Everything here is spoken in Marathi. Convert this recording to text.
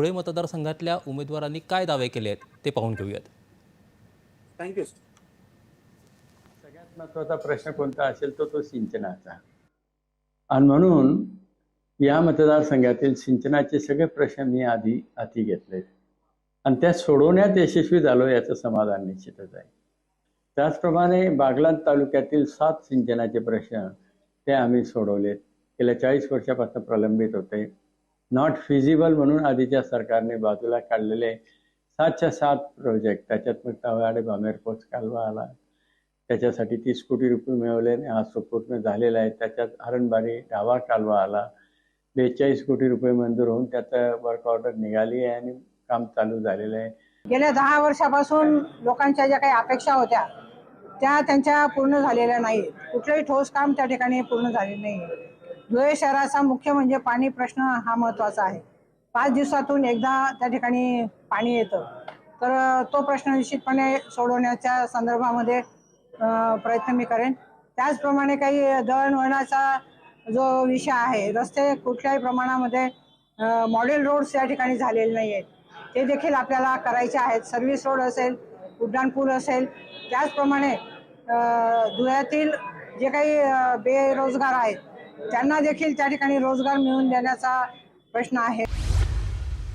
धुळे मतदारसंघातल्या उमेदवारांनी काय दावे केले आहेत ते पाहून घेऊयात. थँक्यू सगळ्यात महत्त्वाचा प्रश्न कोणता असेल तो तो सिंचनाचा. आणि म्हणून या मतदारसंघातील सिंचनाचे सगळे प्रश्न मी आधी हाती घेतले आणि त्या सोडवण्यात यशस्वी झालो याचं समाधान निश्चितच आहे. त्याचप्रमाणे बागलाण तालुक्यातील सात सिंचनाचे प्रश्न ते आम्ही सोडवलेत. गेल्या चाळीस वर्षापासून प्रलंबित होते. नॉट फिजिबल म्हणून आधीच्या सरकारने बाजूला काढलेले सातच्या सात प्रोजेक्ट त्याच्यात मग तळाडे बामेर पोच कालवा आला. त्याच्यासाठी तीस कोटी रुपये मिळवले आणि हा सुपूर्ण झालेला आहे. त्याच्यात हरणबारी डावा कालवा आला. बेचाळीस कोटी रुपये मंजूर होऊन त्याचं वर्क ऑर्डर निघाली आहे आणि काम चालू झालेलं आहे. गेल्या दहा वर्षापासून लोकांच्या ज्या काही अपेक्षा होत्या त्या त्यांच्या पूर्ण झालेल्या नाही कुठलंही ठोस काम त्या ठिकाणी पूर्ण झालेलं नाही धुळे शहराचा मुख्य म्हणजे पाणी प्रश्न हा महत्त्वाचा आहे. पाच दिवसातून एकदा त्या ठिकाणी पाणी येतं. तर तो प्रश्न निश्चितपणे सोडवण्याच्या संदर्भामध्ये प्रयत्न मी करेन. त्याचप्रमाणे काही दळणवळणाचा जो विषय आहे रस्ते कुठल्याही प्रमाणामध्ये मॉडेल रोड्स या ठिकाणी झालेले नाही आहेत ते देखील आपल्याला करायचे आहेत. सर्व्हिस रोड असेल उड्डाणपूल असेल. त्याचप्रमाणे धुळ्यातील जे काही बेरोजगार आहेत त्यांना देखील त्या ठिकाणी रोजगार मिळवून देण्याचा प्रश्न आहे.